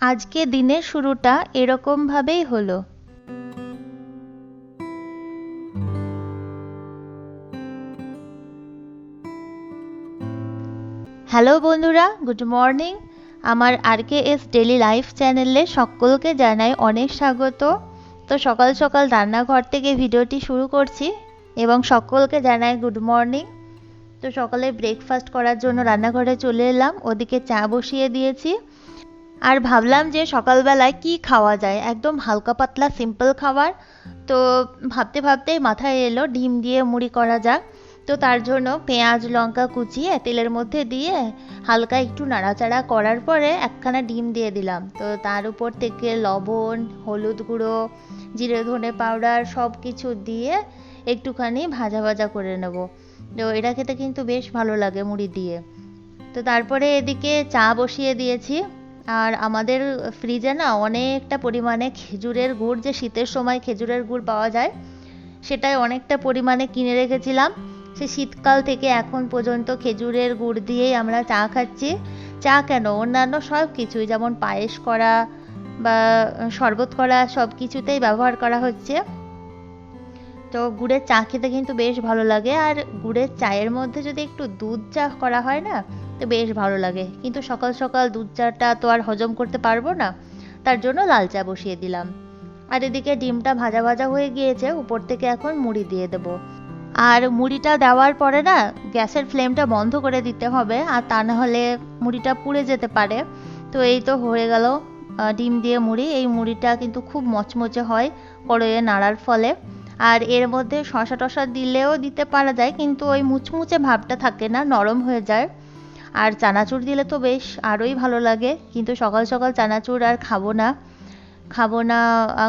আজকে দিনের শুরুটা এরকমভাবেই হলো। হ্যালো বন্ধুরা, গুড মর্নিং। আমার R K S daily life চ্যানেলে সকলকে জানাই অনেক স্বাগত। তো সকাল সকাল রান্নাঘর থেকে ভিডিওটি শুরু করছি এবং সকলকে জানাই গুড মর্নিং। তো সকালে ব্রেকফাস্ট করার জন্য রান্নাঘরে চলে এলাম। ওদিকে চা বসিয়ে দিয়েছি। আর ভাবলাম যে সকালবেলায় কি খাওয়া যায়? একদম হালকা পাতলা সিম্পল খাবার। তো ভাবতে ভাবতেই মাথায় এলো ডিম দিয়ে মুড়ি করা যাক। তো তার জন্য পেঁয়াজ, লঙ্কা কুচিয়ে তেলের মধ্যে দিয়ে হালকা একটু নাড়াচাড়া করার পরে একখানা ডিম দিয়ে দিলাম। তো তার উপর থেকে লবণ, হলুদ গুঁড়ো, জিরে ধনে পাউডার সব কিছু দিয়ে একটুখানি ভাজা ভাজা করে নেব। তো এটা খেতে কিন্তু বেশ ভালো লাগে মুড়ি দিয়ে। তো তারপরে এদিকে চা বসিয়ে দিয়েছি। আর আমাদের ফ্রিজে না অনেকটা পরিমাণে খেজুরের গুড়, যে শীতের সময় খেজুরের গুড় পাওয়া যায়, সেটাই অনেকটা পরিমাণে কিনে রেখেছিলাম। সে শীতকাল থেকে এখন পর্যন্ত খেজুরের গুড় দিয়েই আমরা চা খাচ্ছি। চা কেন? অন্যান্য সব কিছুই, যেমন পায়েস করা বা শরবত করা, সব কিছুতেই ব্যবহার করা হচ্ছে। তো গুড়ের চা খেতে কিন্তু বেশ ভালো লাগে। আর গুড়ের চায়ের মধ্যে যদি একটু দুধ চা করা হয় না তো বেশ ভালো লাগে। কিন্তু সকাল সকাল দুধ চাটা তো আর হজম করতে পারব না, তার জন্য লাল চা বসিয়ে দিলাম। আর এদিকে ডিমটা ভাজা ভাজা হয়ে গিয়েছে, উপর থেকে এখন মুড়ি দিয়ে দেব। আর মুড়িটা দেওয়ার পরে না, গ্যাসের ফ্লেমটা বন্ধ করে দিতে হবে, আর তা না হলে মুড়িটা পুড়ে যেতে পারে। তো এই তো হয়ে গেল ডিম দিয়ে মুড়ি। এই মুড়িটা কিন্তু খুব মচমচে হয় কড়াইয়ে নাড়ার ফলে। আর এর মধ্যে শশা টশা দিলেও দিতে পারা যায়, কিন্তু ওই মুচমুচে ভাবটা থাকে না, নরম হয়ে যায়। আর চানাচুর দিলে তো বেশ, আরোই ভালো লাগে। কিন্তু সকাল সকাল চানাচুর আর খাব না। খাব না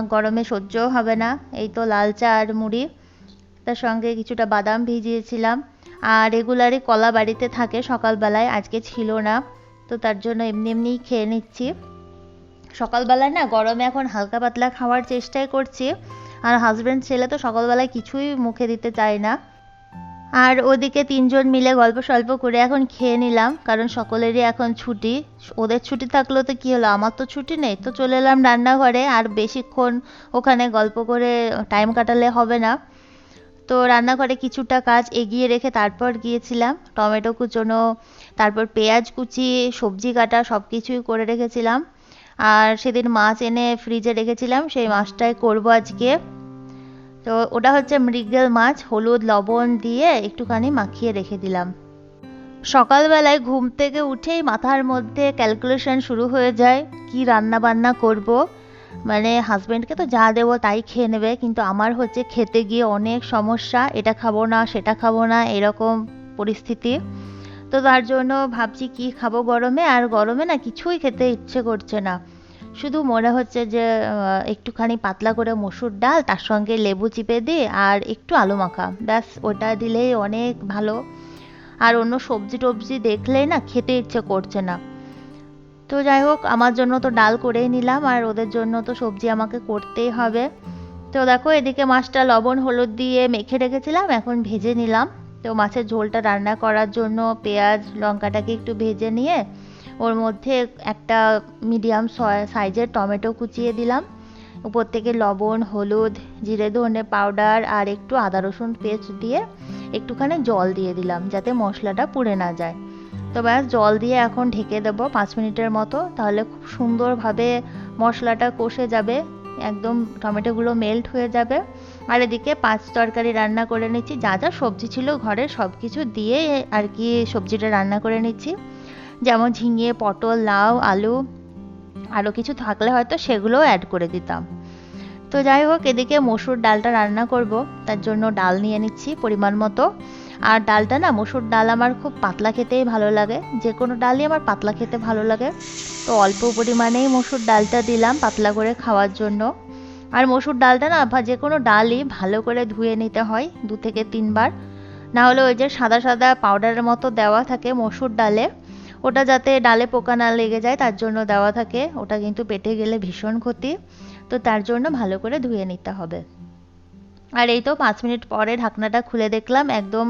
গরমে সহ্যও হবে না। এই তো লাল চা আর মুড়ি। তার সঙ্গে কিছুটা বাদাম ভিজিয়েছিলাম। আর রেগুলারই কলা বাড়িতে থাকে সকালবেলায়, আজকে ছিল না। তো তার জন্য এমনি এমনিই খেয়ে নিচ্ছি। সকালবেলায় না গরমে এখন হালকা পাতলা খাওয়ার চেষ্টাই করছি। আর হাজব্যান্ড ছেলে তো সকালবেলায় কিছুই মুখে দিতে চায় না। আর ওদিকে তিনজন মিলে গল্প সল্প করে এখন খেয়ে নিলাম, কারণ সকলেরই এখন ছুটি। ওদের ছুটি থাকলেও তো কী হলো? আমার তো ছুটি নেই, তো চলে এলাম রান্নাঘরে, আর বেশিক্ষণ ওখানে গল্প করে টাইম কাটালে হবে না। তো রান্নাঘরে কিছুটা কাজ এগিয়ে রেখে তারপর গিয়েছিলাম, টমেটো কুচোনো, তারপর পেঁয়াজ কুচি, সবজি কাটা সব কিছুই করে রেখেছিলাম। আর সেদিন মাছ এনে ফ্রিজে রেখেছিলাম, সেই মাছটাই করব আজকে। তো ওটা হচ্ছে মৃগেল মাছ, হলুদ লবণ দিয়ে একটুখানি মাখিয়ে রেখে দিলাম। সকালবেলায় ঘুম থেকে উঠেই মাথার মধ্যে ক্যালকুলেশন শুরু হয়ে যায়, কি রান্না বান্না করব? মানে হাজব্যান্ডকে তো যা দেবো তাই খেয়ে নেবে, কিন্তু আমার হচ্ছে খেতে গিয়ে অনেক সমস্যা, এটা খাব না, সেটা খাব না, এরকম পরিস্থিতি। তো তার জন্য ভাবছি কি খাব গরমে? আর গরমে না কিছুই খেতে ইচ্ছে করছে না। শুধু মনে হচ্ছে যে একটুখানি পাতলা করে মসুর ডাল, তার সঙ্গে লেবু চিপে দিই আর একটু আলু মাখা। ব্যাস, ওটা দিলেই অনেক ভালো। আর অন্য সবজি টবজি দেখলেই না খেতে ইচ্ছে করছে না। তো যাই হোক, আমার জন্য তো ডাল করেই নিলাম আর ওদের জন্য তো সবজি আমাকে করতেই হবে। তো দেখো, এদিকে মাছটা লবণ, হলুদ দিয়ে মেখে রেখেছিলাম, এখন ভেজে নিলাম। তো মাছের ঝোলটা রান্না করার জন্য পেঁয়াজ, লঙ্কাটাকে একটু ভেজে নিয়ে ওর মধ্যে একটা মিডিয়াম সাইজের টমেটো কুচিয়ে দিলাম। উপর থেকে লবণ, হলুদ, জিরে ধনে পাউডার আর একটু আদা রসুন পেস্ট দিয়ে একটুখানি জল দিয়ে দিলাম যাতে মশলাটা পুড়ে না যায়। তো ব্যাস, জল দিয়ে এখন ঢেকে দেবো পাঁচ মিনিটের মতো, তাহলে খুব সুন্দরভাবে মশলাটা কষে যাবে, একদম টমেটোগুলো মেল্ট হয়ে যাবে। আর এদিকে পাঁচ তরকারি রান্না করে নিচ্ছি, যা যা সবজি ছিল ঘরে সব কিছু দিয়ে আর কি সবজিটা রান্না করে নিচ্ছি। যেমন ঝিঙে, পটল, লাউ, আলু আরও কিছু থাকলে হয়তো সেগুলোও অ্যাড করে দিতাম। তো যাই হোক, এদিকে মসুর ডালটা রান্না করব, তার জন্য ডাল নিয়ে নিচ্ছি পরিমাণ মতো। আর ডালটা না, মসুর ডাল আমার খুব পাতলা খেতেই ভালো লাগে। যে কোনো ডালই আমার পাতলা খেতে ভালো লাগে। তো অল্প পরিমাণেই মসুর ডালটা দিলাম পাতলা করে খাওয়ার জন্য। আর মসুর ডালটা না যে কোনো ডালই ভালো করে ধুয়ে নিতে হয় দু থেকে তিনবার। না হলে ওই যে সাদা সাদা পাউডারের মতো দেওয়া থাকে মসুর ডালে। ওটা যাতে ডালে পোকা না লেগে যায়, তার জন্য দেওয়া থাকে। ওটা কিন্তু পেটে গেলে ভীষণ ক্ষতি। তো তার জন্য ভালো করে ধুয়ে নিতে হবে। আর এই তো পাঁচ মিনিট পরে ঢাকনাটা খুলে দেখলাম, একদম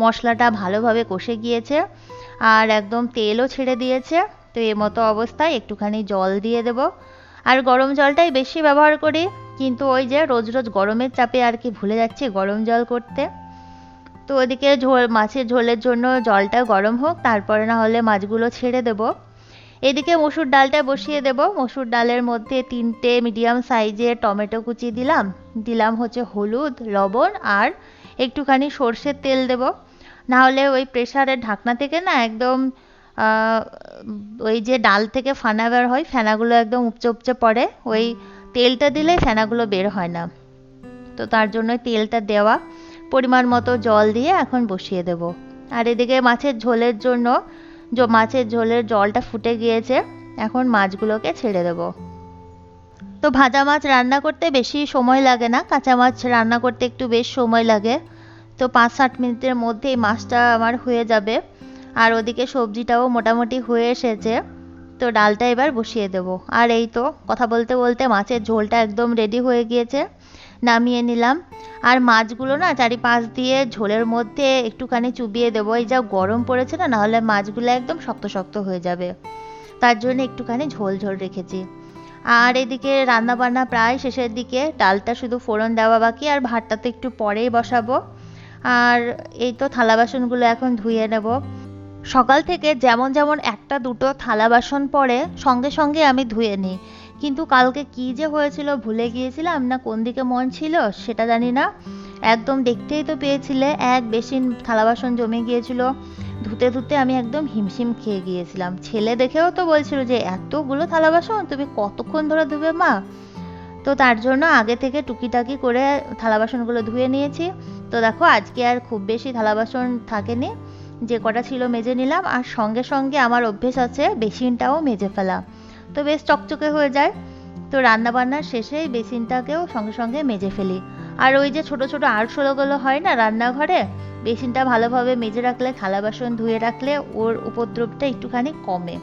মশলাটা ভালোভাবে কষে গিয়েছে আর একদম তেলও ছেড়ে দিয়েছে। তো এ মতো অবস্থায় একটুখানি জল দিয়ে দেব। আর গরম জলটাই বেশি ব্যবহার করি, কিন্তু ওই যে রোজ রোজ গরমের চাপে আর কি ভুলে যাচ্ছি গরম জল করতে। তো ওদিকে ঝোল, মাছের ঝোলের জন্য জলটা গরম হোক, তারপরে না হলে মাছগুলো ছেড়ে দেব। এদিকে মসুর ডালটা বসিয়ে দেব। মসুর ডালের মধ্যে তিনটে মিডিয়াম সাইজের টমেটো কুচি দিলাম। দিলাম হচ্ছে হলুদ, লবণ আর একটুখানি সর্ষের তেল দেব। না হলে ওই প্রেশারের ঢাকনা থেকে না একদম ওই যে ডাল থেকে ফানা বের হয়, ফেনাগুলো একদম উপচে উপচে পড়ে। ওই তেলটা দিলে ফেনাগুলো বের হয় না। তো তার জন্য তেলটা দেওয়া। পরিমাণ মতো জল দিয়ে এখন বসিয়ে দেব। আর এদিকে মাছের ঝোলের জন্য মাছের ঝোলের জলটা ফুটে গিয়েছে। এখন মাছগুলোকে ছেড়ে দেব। তো ভাজা মাছ রান্না করতে বেশি সময় লাগে না। কাঁচা মাছ রান্না করতে একটু বেশ সময় লাগে। তো পাঁচ ষাট মিনিটের মধ্যে এই মাছটা আমার হয়ে যাবে। আর ওদিকে সবজিটাও মোটামুটি হয়ে এসেছে। তো ডালটা এবার বসিয়ে দেব। আর এই তো কথা বলতে বলতে মাছের ঝোলটা একদম রেডি হয়ে গিয়েছে। নামিয়ে নিলাম। আর মাছগুলো না চারিপাশ দিয়ে ঝোলের মধ্যে একটুখানি চুবিয়ে দেবো। এই যা গরম পড়েছে না, নাহলে মাছগুলো একদম শক্ত শক্ত হয়ে যাবে। তার জন্য একটুখানি ঝোল ঝোল রেখেছি। আর এদিকে রান্না বান্না প্রায় শেষের দিকে। ডালটা শুধু ফোড়ন দেওয়া বাকি, আর ভাতটা তো একটু পরেই বসাবো। আর এই তো থালা বাসনগুলো এখন ধুয়ে নেব। সকাল থেকে যেমন যেমন একটা দুটো থালা বাসন পড়ে, সঙ্গে সঙ্গে আমি ধুয়ে নিই। কিন্তু কালকে কি যে হয়েছিল ভুলে গিয়েছিলাম না কোন দিকে মন ছিল সেটা জানি না। একদম দেখতেই তো পেয়েছিলে, এক বেসিন থালা বাসন জমে গিয়েছিল। ধুতে ধুতে আমি একদম হিমশিম খেয়ে গিয়েছিলাম। ছেলে দেখেও তো বলছিল যে, এতগুলো থালা বাসন? তুমি কতক্ষণ ধরে ধুবে মা? তো তার জন্য আগে থেকে টুকিটাকি করে থালা বাসনগুলো ধুয়ে নিয়েছি। তো দেখো, আজকে আর খুব বেশি থালা বাসন থাকেনি। যে কটা ছিল মেজে নিলাম, আর সঙ্গে সঙ্গে আমার অভ্যেস আছে বেসিনটাও মেজে ফেলা। তো বেশ চকচকে হয়ে যায়। তো রান্না বান্নার শেষে বেসিনটাকেও সঙ্গে সঙ্গে মেজে ফেলি। আর ওই যে ছোট ছোট আরশোলাগুলো হয় না রান্নাঘরে, বেসিনটা ভালোভাবে মেজে রাখলে, থালা বাসন ধুয়ে রাখলে ওর উপদ্রবটা একটুখানি কমে।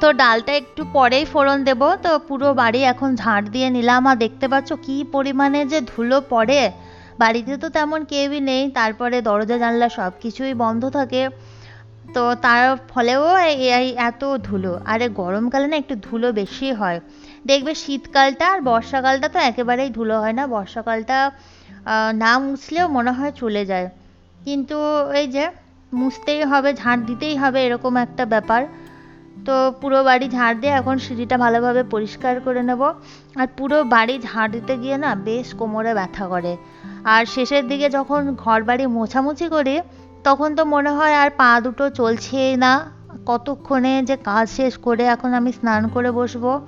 তো ডালটা একটু পরেই ফোড়ন দেব। তো পুরো বাড়ি এখন ঝাড় দিয়ে নিলাম। আর দেখতে পাচ্ছ কি পরিমাণে যে ধুলো পড়ে। বাড়িতে তো তেমন কেউই নেই। তারপরে দরজা, জানলা সব কিছুই বন্ধ থাকে। তো তার ফলেও এই এত ধুলো। আরে গরমকালে না একটু ধুলো বেশি হয়। দেখবে শীতকালটা আর বর্ষাকালটা তো একেবারেই ধুলো হয় না। বর্ষাকালটা না মুছলেও মনে হয় চলে যায়। কিন্তু এই যে মুছতেই হবে, ঝাঁট দিতেই হবে এরকম একটা ব্যাপার। তো পুরো বাড়ি ঝাড় দিয়ে এখন সিঁড়িটা ভালোভাবে পরিষ্কার করে নেব। আর পুরো বাড়ি ঝাড় দিতে গিয়ে না বেশ কোমরে ব্যথা করে। আর শেষের দিকে যখন ঘর বাড়ি মোছামুছি করি তখন তো মনে হয় আর পা দুটো চলছেই না। কতক্ষণে যে কাজ শেষ করে এখন আমি স্নান করে বসবো।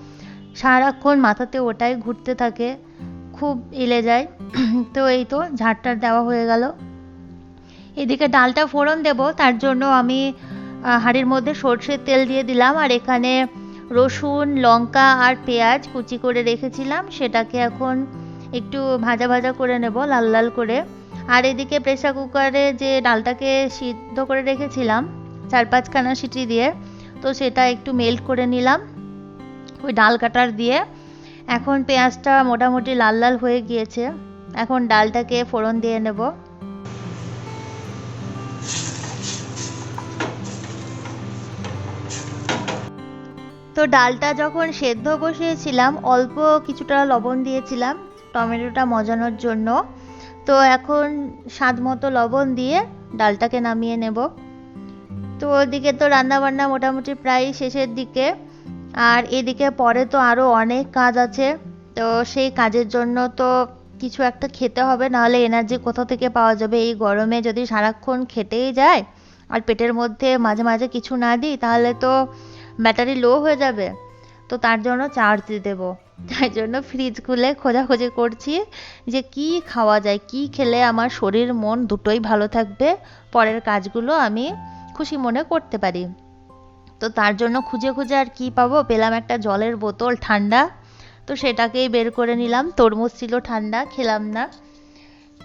সারাক্ষণ মাথাতে ওটাই ঘুরতে থাকে। খুব এলে যায়। তো এই তো ঝাড়টার দেওয়া হয়ে গেল। এদিকে ডালটা ফোড়ন দেব, তার জন্য আমি হাঁড়ির মধ্যে সর্ষের তেল দিয়ে দিলাম। আর এখানে রসুন, লঙ্কা আর পেঁয়াজ কুচি করে রেখেছিলাম। সেটাকে এখন একটু ভাজা ভাজা করে নেব, লাল লাল করে। আর এদিকে প্রেসার কুকারে যে ডালটাকে সিদ্ধ করে রেখেছিলাম, চার পাঁচখানা সিটি দিয়ে, তো সেটা একটু মেল্ট করে নিলাম, ওই ডাল কাটার দিয়ে। এখন পেঁয়াজটা মোটামুটি লাল লাল হয়ে গিয়েছে, এখন ডালটাকে ফোড়ন দিয়ে নেব। তো ডালটা যখন সেদ্ধ বসিয়েছিলাম, অল্প কিছুটা লবণ দিয়েছিলাম, টমেটোটা মজানোর জন্য। তো এখন স্বাদ মতো লবণ দিয়ে ডালটাকে নামিয়ে নেব। তো ওদিকে তো রান্নাবান্না মোটামুটি প্রায় শেষের দিকে। আর এদিকে পরে তো আরও অনেক কাজ আছে। তো সেই কাজের জন্য তো কিছু একটা খেতে হবে, নাহলে এনার্জি কোথা থেকে পাওয়া যাবে? এই গরমে যদি সারাক্ষণ খেটেই যায় আর পেটের মধ্যে মাঝে মাঝে কিছু না দিই, তাহলে তো ব্যাটারি লো হয়ে যাবে। তো তার জন্য চার্জ দিয়ে দেবো। তাই জন্য ফ্রিজ খুলে খোঁজাখুঁজি করছি যে কি খাওয়া যায়, কি খেলে আমার শরীর, মন দুটোই ভালো থাকবে। পরের কাজগুলো আমি খুশি মনে করতে পারি। তো তার জন্য খুঁজে খুঁজে আর কি পাবো? পেলাম একটা জলের বোতল, ঠান্ডা। তো সেটাকেই বের করে নিলাম। তরমুজ ছিল ঠান্ডা, খেলাম না।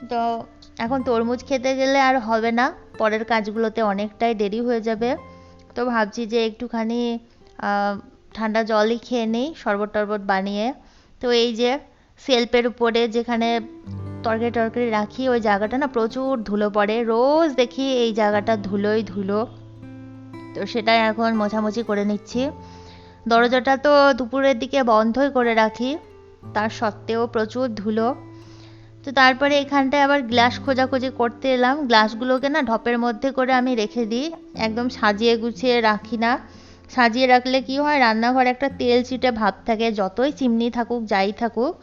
তো এখন তরমুজ খেতে গেলে আর হবে না। পরের কাজগুলোতে অনেকটাই দেরি হয়ে যাবে। তো ভাবছি যে একটুখানি ঠান্ডা জলই খেয়ে নিই, শরবত টরবত বানিয়ে। তো এই যে সেলফের উপরে যেখানে তরকারি টরকারি রাখি, ওই জায়গাটা না প্রচুর ধুলো পড়ে। রোজ দেখি এই জায়গাটা ধুলোই ধুলো। তো সেটাই এখন মোছামুছি করে নিচ্ছি। দরজাটা তো দুপুরের দিকে বন্ধই করে রাখি, তার সত্ত্বেও প্রচুর ধুলো। তো তারপরে এখানটায় আবার গ্লাস খোঁজাখুঁজি করতে এলাম। গ্লাসগুলোকে না ঢপের মধ্যে করে আমি রেখে দিই, একদম সাজিয়ে গুছিয়ে রাখি না। সাজিয়ে রাখলে কি হয়? রান্নাঘরে একটা তেল চিটে ভাব থাকে, যতই চিমনি থাকুক, যাই থাকুক,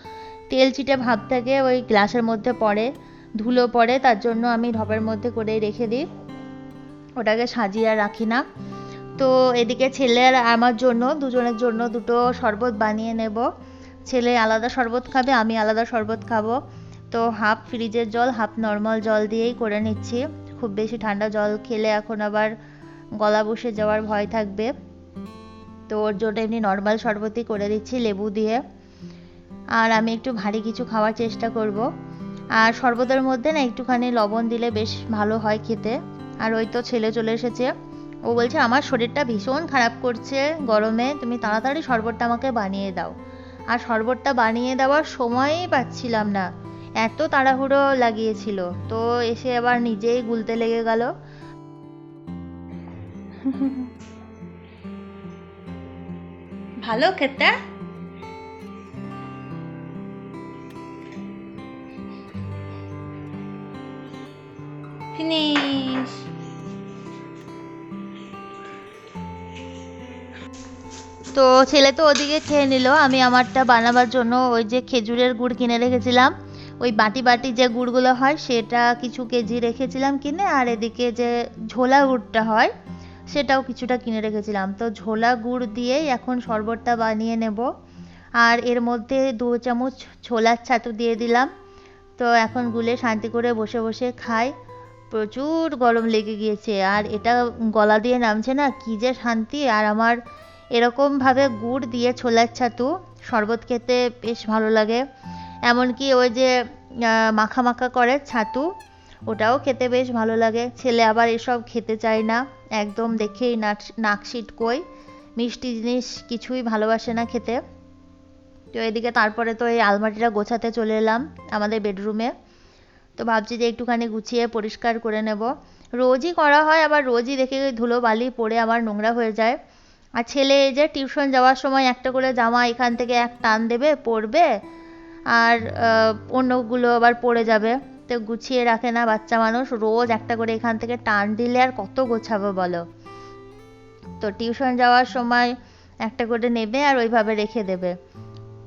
তেল চিটে ভাব থাকে, ওই গ্লাসের মধ্যে পড়ে, ধুলো পড়ে, তার জন্য আমি ঢপের মধ্যে করে রেখে দিই। ওটাকে সাজিয়ে আর রাখি না। তো এদিকে ছেলে আর আমার জন্য, দুজনের জন্য দুটো শরবত বানিয়ে নেব। ছেলে আলাদা শরবত খাবে, আমি আলাদা শরবত খাব। তো হাফ ফ্রিজের জল, হাফ নর্মাল জল দিয়েই করে নিচ্ছি। খুব বেশি ঠান্ডা জল খেলে এখন আবার গলা বসে যাওয়ার ভয় থাকবে। তো ওর জন্য এমনি নর্মাল শরবতই করে দিচ্ছি, লেবু দিয়ে। আর আমি একটু ভারী কিছু খাওয়ার চেষ্টা করব। আর শরবতের মধ্যে না একটুখানি লবণ দিলে বেশ ভালো হয় খেতে। আর ওই তো ছেলে চলে এসেছে। ও বলছে, আমার শরীরটা ভীষণ খারাপ করছে গরমে, তুমি তাড়াতাড়ি শরবতটা আমাকে বানিয়ে দাও। আর শরবতটা বানিয়ে দেওয়ার সময়ই পাচ্ছিলাম না। এত তাড়াহুড়ো লাগিয়েছিল। তো এসে আবার নিজেই গুলতে লেগে গেল। ভালো খেতে? ফিনিশ। তো ছেলে তো ওদিকে খেয়ে নিল, আমি আমারটা বানাবার জন্য ওই যে খেজুরের গুড় কিনে রেখেছিলাম। ওই বাটি বাটি যে গুড়গুলো হয়, সেটা কিছু কেজি রেখেছিলাম কিনে, আর এদিকে যে ঝোলা গুড়টা হয় সেটাও কিছুটা কিনে রেখেছিলাম। তো ঝোলা গুড় দিয়েই এখন শরবতটা বানিয়ে নেব। আর এর মধ্যে দু চামচ ছোলার ছাতু দিয়ে দিলাম। তো এখন গুলে শান্তি করে বসে বসে খাই। প্রচুর গরম লেগে গিয়েছে। আর এটা গলা দিয়ে নামছে না, কী যে শান্তি। আর আমার এরকমভাবে গুড় দিয়ে ছোলার ছাতু শরবত খেতে বেশ ভালো লাগে। এমনকি ওই যে মাখা মাখা করে ছাতু, ওটাও খেতে বেশ ভালো লাগে। ছেলে আবার এসব খেতে চায় না। একদম দেখেই নাক নাকশিট কই। মিষ্টি জিনিস কিছুই ভালোবাসে না খেতে। তো এদিকে তারপরে তো এই আলমারিটা গোছাতে চলে এলাম আমাদের বেডরুমে। তো ভাবছি যে একটুখানি গুছিয়ে পরিষ্কার করে নেব। রোজই করা হয়, আবার রোজই দেখে ধুলো বালি পড়ে আবার নোংরা হয়ে যায়। আর ছেলে এই যে টিউশন যাওয়ার সময় একটা করে জামা এখান থেকে এক টান দেবে, পরবে, আর অন্যগুলো আবার পড়ে যাবে। তো গুছিয়ে রাখে না বাচ্চা মানুষ, রোজ একটা করে এখান থেকে টান দিলে আর কত গোছাবো বলো? তো টিউশন যাওয়ার সময় একটা করে নেবে আর ওইভাবে রেখে দেবে।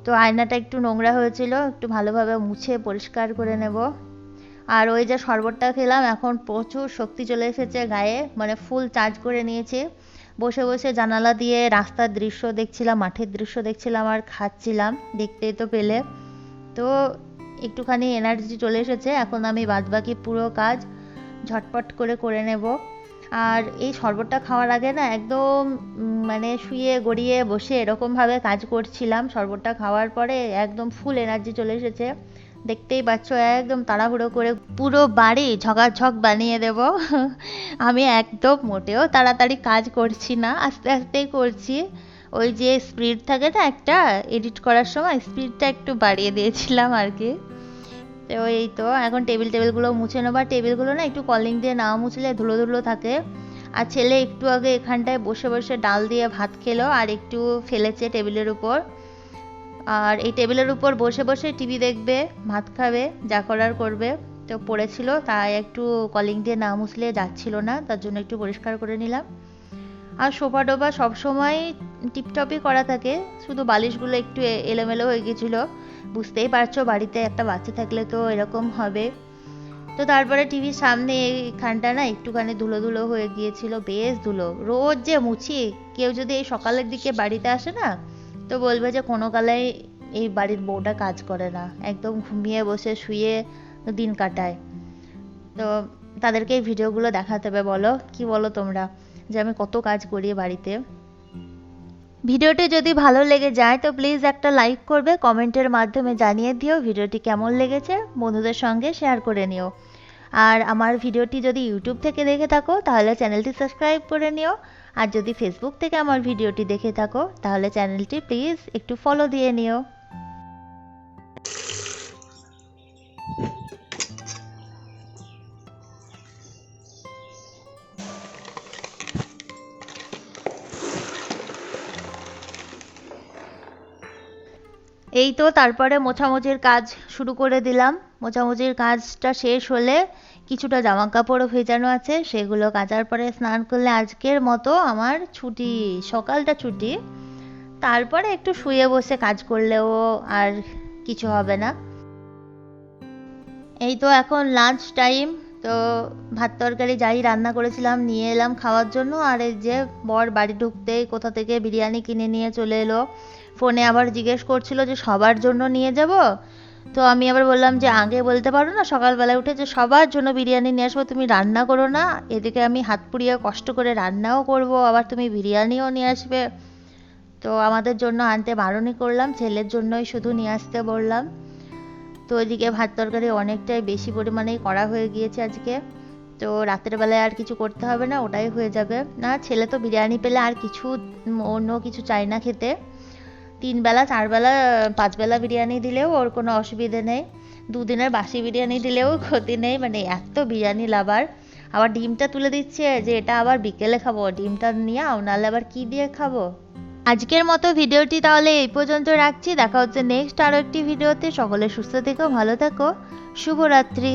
তো আয়নাটা একটু নোংরা হয়েছিল, একটু ভালোভাবে মুছে পরিষ্কার করে নেব। আর ওই যে শরবতটা খেলাম, এখন প্রচুর শক্তি চলে এসেছে গায়ে মানে ফুল চার্জ করে নিয়েছে। বসে বসে জানালা দিয়ে রাস্তার দৃশ্য দেখছিলাম, মাঠের দৃশ্য দেখছিলাম আর খাচ্ছিলাম, দেখতেই তো পেলে। তো একটুখানি এনার্জি চলে এসেছে, এখন আমি বাদবাকি পুরো কাজ ঝটপট করে করে নেব। আর এই শরবতটা খাওয়ার আগে না একদম মানে শুয়ে গড়িয়ে বসে এরকমভাবে কাজ করছিলাম। শরবতটা খাওয়ার পরে একদম ফুল এনার্জি চলে এসেছে। দেখতেই পাচ্ছ, একদম তাড়াহুড়ো করে পুরো বাড়ি ঝকাঝক বানিয়ে দেব। আমি একদম মোটেও তাড়াতাড়ি কাজ করছি না, আস্তে আস্তেই করছি। ওই যে স্পিড থাকে না একটা এডিট করার সময় স্পিডটা একটু বাড়িয়ে দিয়েছিলাম আর কি। তো এই তো, এখন টেবিল টেবিলগুলো মুছে নেবার টেবিলগুলো না একটু কলিং দিয়ে না মুছলে ধুলো ধুলো থাকে। আর ছেলে একটু আগে এখানটায় বসে বসে ডাল দিয়ে ভাত খেলো আর একটু ফেলেছে টেবিলের উপর। আর এই টেবিলের উপর বসে বসে টিভি দেখবে, ভাত খাবে, যা করার করবে। তো পড়েছিল, তাই একটু কলিং দিয়ে না মুছলে যাচ্ছিল না, তার জন্য একটু পরিষ্কার করে নিলাম। আর সোফা টোফা সবসময় টিপটপই করা থাকে। শুধু বালিশগুলো একটু এলোমেলো হয়ে গেছিল। বুঝতেই পারছ, বাড়িতে একটা বাচ্চা থাকলে তো এরকম হবে। তো তারপরে টিভির সামনে এইখানটা না একটুখানি ধুলো ধুলো হয়ে গিয়েছিল, বেশ ধুলো। রোজ যে মুছি, কেউ যদি এই সকালের দিকে বাড়িতে আসে না, তো বলবে যে কোনো কালেই এই বাড়ির বউটা কাজ করে না। একদম ঘুমিয়ে বসে শুয়ে দিন কাটায়। তো তাদেরকে এই ভিডিওগুলো দেখাতে হবে, বলো। কি বলো তোমরা? যে আমি কত কাজ করি বাড়িতে। ভিডিওটি যদি ভালো লেগে যায়, তো প্লিজ একটা লাইক করবে কমেন্টের মাধ্যমে জানিয়ে দিও ভিডিওটি কেমন লেগেছে, বন্ধুদের সঙ্গে শেয়ার করে নিও। আর আমার ভিডিওটি যদি ইউটিউব থেকে দেখে থাকো, তাহলে চ্যানেলটি সাবস্ক্রাইব করে নিও। আর যদি ফেসবুক থেকে আমার ভিডিওটি দেখে থাকো, তাহলে চ্যানেলটি প্লিজ একটু ফলো দিয়ে নিও। এই তো তারপরে মোছামুছির কাজ শুরু করে দিলাম। মোছামুছির কাজটা শেষ হলে কিছুটা জামা কাপড়ও ভেজানো আছে, সেগুলো কাচার পরে স্নান করলে আজকের মতো আমার ছুটি, সকালটা ছুটি। তারপরে একটু শুয়ে বসে কাজ করলেও আর কিছু হবে না। এই তো এখন লাঞ্চ টাইম তো ভাত তরকারি যাই রান্না করেছিলাম, নিয়ে এলাম খাওয়ার জন্য। আর এই যে বর বাড়ি ঢুকতেই কোথা থেকে বিরিয়ানি কিনে নিয়ে চলে এলো। ফোনে আবার জিজ্ঞেস করছিল যে সবার জন্য নিয়ে যাব। তো আমি আবার বললাম যে আগে বলতে পারো না, সকালবেলায় উঠে যে সবার জন্য বিরিয়ানি নিয়ে আসব, তুমি রান্না করো না। এদিকে আমি হাত পুড়িয়ে কষ্ট করে রান্নাও করব, আবার তুমি বিরিয়ানিও নিয়ে আসবে। তো আমাদের জন্য আনতে বারণই করলাম, ছেলের জন্যই শুধু নিয়ে আসতে বললাম। তো ওইদিকে ভাত তরকারি অনেকটাই বেশি পরিমাণেই করা হয়ে গিয়েছে আজকে। তো রাতের বেলায় আর কিছু করতে হবে না, ওটাই হয়ে যাবে। না, ছেলে তো বিরিয়ানি পেলে আর কিছু অন্য কিছু চাই না খেতে। তিন বেলা চার বেলা পাঁচ বেলা বিরিয়ানি দিলেও ওর কোনো অসুবিধে নেই। দুদিনের বাসি বিরিয়ানি দিলেও ক্ষতি নেই মানে এত বিরিয়ানি লাভার। আবার ডিমটা তুলে দিচ্ছে যে, এটা আবার বিকেলে খাব। ডিমটা নিয়ে নাহলে আবার কি দিয়ে খাব? আজকের মতো ভিডিওটি তাহলে এই পর্যন্ত রাখছি। দেখা হচ্ছে নেক্সট আরও একটি ভিডিওতে। সকলে সুস্থ থেকো, ভালো থেকো। শুভরাত্রি।